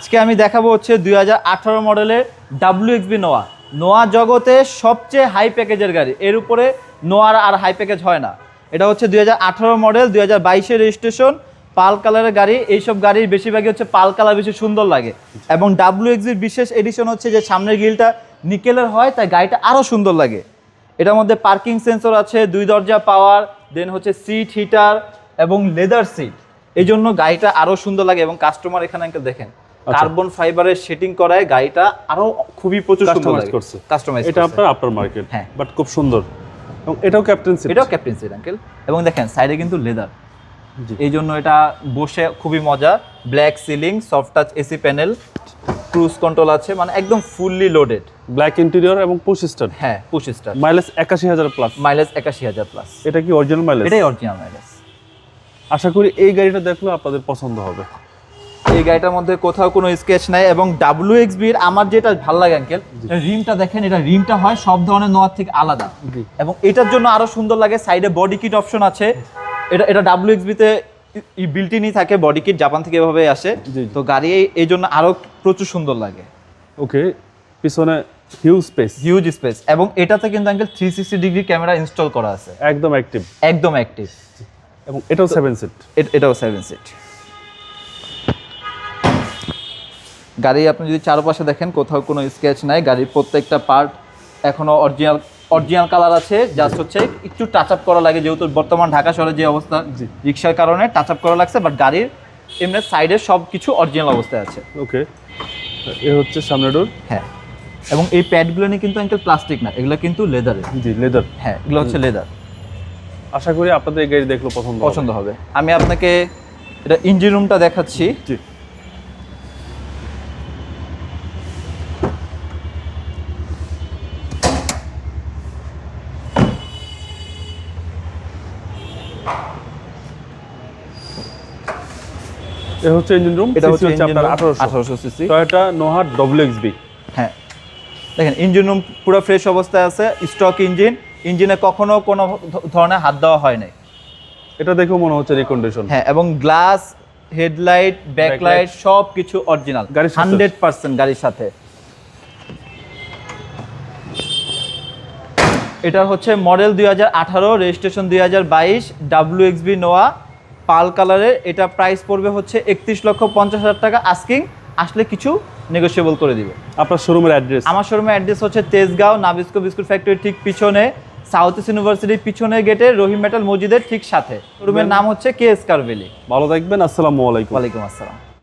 আজকে আমি দেখাবো হচ্ছে দুই হাজার আঠেরো মডেলের ডাব্লিউ এক্সবি নোয়া। নোয়া জগতে সবচেয়ে হাই প্যাকেজের গাড়ি। এর উপরে নোয়ার আর হাই প্যাকেজ হয় না। এটা হচ্ছে দুই হাজার আঠেরো মডেল, দুই হাজার বাইশের রেজিস্ট্রেশন পাল কালারের গাড়ি। এইসব গাড়ির বেশিরভাগই হচ্ছে পাল কালার বেশি সুন্দর লাগে। এবং ডাব্লিউ এক্সির বিশেষ এডিশন হচ্ছে যে সামনের গিলটা নিকেলের হয়, তাই গাড়িটা আরও সুন্দর লাগে। এটার মধ্যে পার্কিং সেন্সর আছে, দুই দরজা পাওয়ার দেন হচ্ছে সিট হিটার এবং লেদার সিট এই জন্য গাড়িটা আরও সুন্দর লাগে এবং কাস্টমার এখানে দেখেন। কার্বন ফাইবারের সেটিং করায় গাড়িটা আরও খুবই প্রচুর সুন্দর করছে। কাস্টমাইজ এটা আপনার আফটার মার্কেট হ্যাঁ। বাট খুব সুন্দর। এবং এটাও ক্যাপ্টেন সিট এটাও ক্যাপ্টেন সিট আঙ্কেল এবং দেখেন সাইডে কিন্তু লেদার এই জন্য এটা বসে খুবই মজা। Black ceiling soft touch AC panel cruise control আছে মানে একদম ফুললি লোডেড ব্ল্যাক ইন্টেরিয়র এবং পুশ স্টার হ্যাঁ পুশ স্টার মাইলেজ একাশি হাজার প্লাস মাইলেজ একাশি হাজার প্লাস এটা কি অরিজিনাল মাইলেজ এটাই অরিজিনাল মাইলেজ আশা করি এই গাড়িটা দেখলে আপনাদের পছন্দ হবে। এই গাড়িটার মধ্যে কোথাও কোনো স্কেচ নাই এবং ডাব্লিউ এক্স বির আমার যেটা ভালো লাগে আঙ্কেল রিমটা দেখেন এটা রিমটা হয় সব ধরনের নোয়ার থেকে আলাদা। এবং এটার জন্য আরও সুন্দর লাগে সাইডে বডি কিট অপশন আছে। এটা এটা ডাব্লিউ এক্স বিতে বিল্টিনই থাকে বডি কিট জাপান থেকে এভাবে আসে। তো গাড়ি এই জন্য আরও প্রচুর সুন্দর লাগে। ওকে পিছনে হিউজ স্পেস হিউজ স্পেস এবং এটাতে কিন্তু uncle three sixty degree camera install করা আছে। একদম অ্যাক্টিভ একদম অ্যাক্টিভ এবং এটাও সেভেন সিট এটাও সেভেন সিট গাড়ি আপনি যদি চারপাশে দেখেন কোথাও কোনো স্কেচ নাই। গাড়ির প্রত্যেকটা পার্ট এখনও অরিজিনাল অরিজিনাল কালার আছে। জাস্ট হচ্ছে একটু টাচ আপ করা লাগে যেহেতু বর্তমান ঢাকা শহরে যে অবস্থা রিক্সার কারণে টাচ আপ করা লাগছে বাট গাড়ির এমনি সাইডে সব কিছু অরিজিনাল অবস্থায় আছে। ওকে এ হচ্ছে সামনে ডোর হ্যাঁ। এবং এই প্যাডগুলো নিয়ে কিন্তু আঙ্কেল প্লাস্টিক না এগুলো কিন্তু লেদারের জি লেদার হ্যাঁ এগুলো হচ্ছে লেদার আশা করি আপনাদের এই গাড়ি দেখলে পছন্দ পছন্দ হবে। আমি আপনাকে এটা ইঞ্জিন রুমটা দেখাচ্ছি। জি। এ হচ্ছে ইঞ্জিন রুম এটা হচ্ছে আপনার আঠারোশো আঠারোশো সিসি টয়োটা এক্সবি হ্যাঁ। দেখেন ইঞ্জিন রুম পুরো ফ্রেশ অবস্থায় আছে স্টক ইঞ্জিন ইঞ্জিনে কখনো কোনো ধরনের হাত দেওয়া হয় নাই। এটা দেখেও মনে হচ্ছে রিকন্ডিশন হ্যাঁ এবং গ্লাস হেডলাইট ব্যাকলাইট সব কিছু অরিজিনাল সাথে? হান্ড্রেড পার্সেন্ট গাড়ির সাথে। এটা হচ্ছে মডেল দুই হাজার আঠারো রেজিস্ট্রেশন দুই হাজার বাইশ ডাব্লিউ এক্সবি নোয়া পাল কালারের। এটা প্রাইস পড়বে হচ্ছে একত্রিশ লক্ষ পঞ্চাশ হাজার টাকা আস্কিং আসলে কিছু নেগোসিয়েবল করে দিবে। আপনার শোরুমের অ্যাড্রেস আমার শোরুমের অ্যাড্রেস হচ্ছে তেজগাঁও নাবিস্কো বিস্কুট ফ্যাক্টরির ঠিক পিছনে সাউথ ইস্ট ইউনিভার্সিটির পিছনে গেটে রহিম মেটাল মসজিদের ঠিক সাথে। শোরুমের নাম হচ্ছে কে এস কারভেলি। ভালো থাকবেন আসসালামু আলাইকুম। ওয়ালাইকুম আসসালাম।